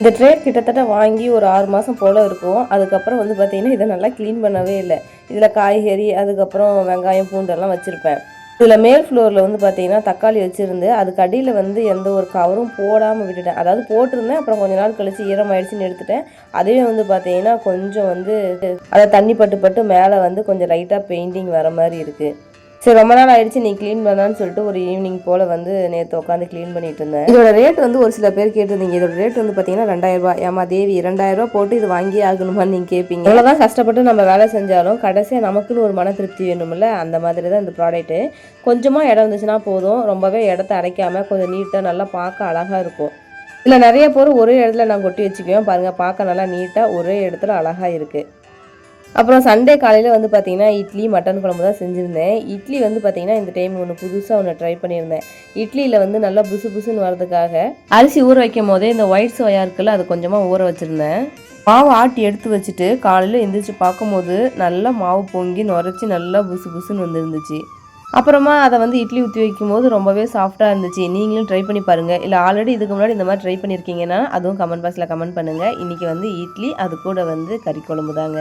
இந்த ட்ரே கிட்டத்தட்ட வாங்கி ஒரு ஆறு மாதம் போல் இருக்கும். அதுக்கப்புறம் வந்து பார்த்திங்கன்னா இதை நல்லா க்ளீன் பண்ணவே இல்லை. இதில் காய்கறி அதுக்கப்புறம் வெங்காயம் பூண்டெல்லாம் வச்சுருப்பேன். இதில் மேல் ஃப்ளோரில் வந்து பார்த்தீங்கன்னா தக்காளி வச்சுருந்து அதுக்கு அடியில் வந்து எந்த ஒரு கவரும் போடாமல் விட்டுட்டேன். அதாவது போட்டிருந்தேன் அப்புறம் கொஞ்ச நாள் கழித்து ஈரமாயிடுச்சுன்னு எடுத்துட்டேன். அதுவே வந்து பார்த்தீங்கன்னா கொஞ்சம் வந்து அதை தண்ணி பட்டு பட்டு மேலே வந்து கொஞ்சம் லைட்டாக பெயிண்டிங் வர மாதிரி இருக்குது சரி ரொம்ப நாள் ஆயிடுச்சு நீ க்ளீன் பண்ணான்னு சொல்லிட்டு ஒரு ஈவினிங் போல் வந்து நேற்று உட்காந்து க்ளீன் பண்ணிட்டு இருந்தேன். இதோட ரேட் வந்து ஒரு சில பேர் கேட்டிருந்தீங்க. இதோட ரேட் வந்து பார்த்தீங்கன்னா ரெண்டாயிரம் ரூபாய். ஏமா தேவி ரெண்டாயிரம் ரூபாய் போட்டு இது வாங்கி ஆகணுமான்னு நீங்கள் கேட்பீங்க இவ்வளோதான் கஷ்டப்பட்டு நம்ம வேலை செஞ்சாலும் கடைசியாக நமக்குன்னு ஒரு மன திருப்தி வேணும்ல? அந்த மாதிரி தான் இந்த ப்ராடக்ட்டு கொஞ்சமாக இடம் இருந்துச்சுன்னா போதும். ரொம்பவே இடத்த அடைக்காமல் கொஞ்சம் நீட்டாக நல்லா பார்க்க அழகாக இருக்கும். இதில் நிறைய பொருள் ஒரே இடத்துல நான் கொட்டி வச்சுக்குவேன். பாருங்கள் பார்க்க நல்லா நீட்டாக ஒரே இடத்துல அழகாக இருக்குது அப்புறம் சண்டே காலையில் வந்து பார்த்தீங்கன்னா இட்லி மட்டன் குழம்பு தான் செஞ்சுருந்தேன். இட்லி வந்து பார்த்திங்கன்னா இந்த டைம் ஒன்று புதுசாக ஒன்று ட்ரை பண்ணியிருந்தேன். இட்லியில் வந்து நல்லா புசு புசுன்னு வரதுக்காக அரிசி ஊற வைக்கும் போதே இந்த ஒயிட் சோயா இருக்குல்ல அது கொஞ்சமாக ஊற வச்சுருந்தேன். மாவு ஆட்டி எடுத்து வச்சுட்டு காலையில் எந்திரிச்சு பார்க்கும்போது நல்லா மாவு பொங்கி நுரைச்சி நல்லா புசு புசுன்னு வந்துருந்துச்சு. அப்புறமா அதை வந்து இட்லி ஊற்றி வைக்கும்போது ரொம்பவே சாஃப்டாக இருந்துச்சு. நீங்களும் ட்ரை பண்ணி பாருங்கள் இல்லை ஆல்ரெடி இதுக்கு முன்னாடி இந்த மாதிரி ட்ரை பண்ணியிருக்கீங்கன்னா அதுவும் கமெண்ட் பாக்ஸில் கமெண்ட் பண்ணுங்கள் இன்றைக்கி வந்து இட்லி அது கூட வந்து கறி குழம்பு தாங்க.